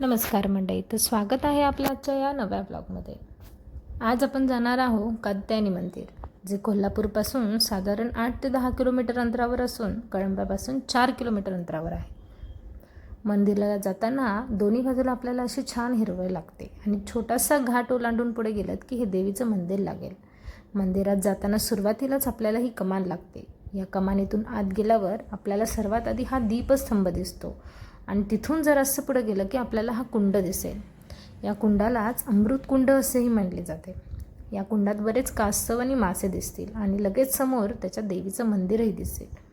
नमस्कार मंडळी तर स्वागत आहे आपल्या आजच्या या नव्या ब्लॉगमध्ये. आज आपण जाणार आहोत कात्यायनी मंदिर जे कोल्हापूरपासून साधारण आठ ते दहा किलोमीटर अंतरावर असून कळंब्यापासून चार किलोमीटर अंतरावर आहे. मंदिराला जाताना दोन्ही बाजूला आपल्याला अशी छान हिरवळ लागते आणि छोटासा घाट ओलांडून पुढे गेलं की हे देवीचं मंदिर लागेल. मंदिरात जाताना सुरुवातीलाच आपल्याला ही कमान लागते. या कमानीतून आत गेल्यावर आपल्याला सर्वात आधी हा दीपस्तंभ दिसतो. आणि तिथून जर असं पुढं गेलं की आपल्याला हा कुंड दिसेल. या कुंडालाच अमृतकुंड असेही म्हटले जाते. या कुंडात बरेच कासव आणि मासे दिसतील आणि लगेच समोर त्याच्या देवीचं मंदिरही दिसेल.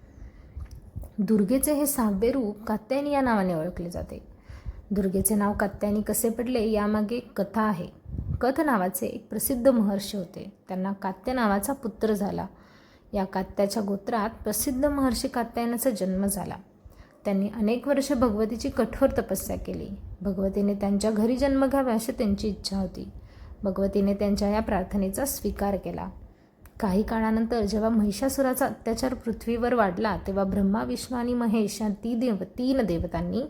दुर्गेचे हे सहावे रूप कात्यायनी या नावाने ओळखले जाते. दुर्गेचे नाव कात्यायनी कसे पडले यामागे कथा आहे. कथ नावाचे एक प्रसिद्ध महर्षी होते. त्यांना कात्य नावाचा पुत्र झाला. या कात्याच्या गोत्रात प्रसिद्ध महर्षी कात्यायनाचा जन्म झाला. त्यांनी अनेक वर्ष भगवतीची कठोर तपस्या केली. भगवतीने त्यांच्या घरी जन्म घ्यावा अशी त्यांची इच्छा होती. भगवतीने त्यांच्या या प्रार्थनेचा स्वीकार केला. काही काळानंतर जेव्हा महिषासुराचा अत्याचार पृथ्वीवर वाढला तेव्हा ब्रह्मा विष्णू आणि महेश या ती देव तीन देवतांनी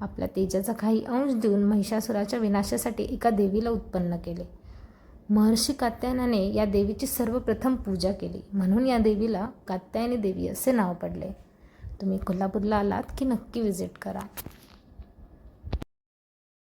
आपल्या तेजाचा काही अंश देऊन महिषासुराच्या विनाशासाठी एका देवीला उत्पन्न केले. महर्षी कात्यायनाने या देवीची सर्वप्रथम पूजा केली. म्हणून या देवीला कात्यायनी देवी असे नाव पडले. तुम्ही कोल्हापूरला आलात की नक्की विजिट करा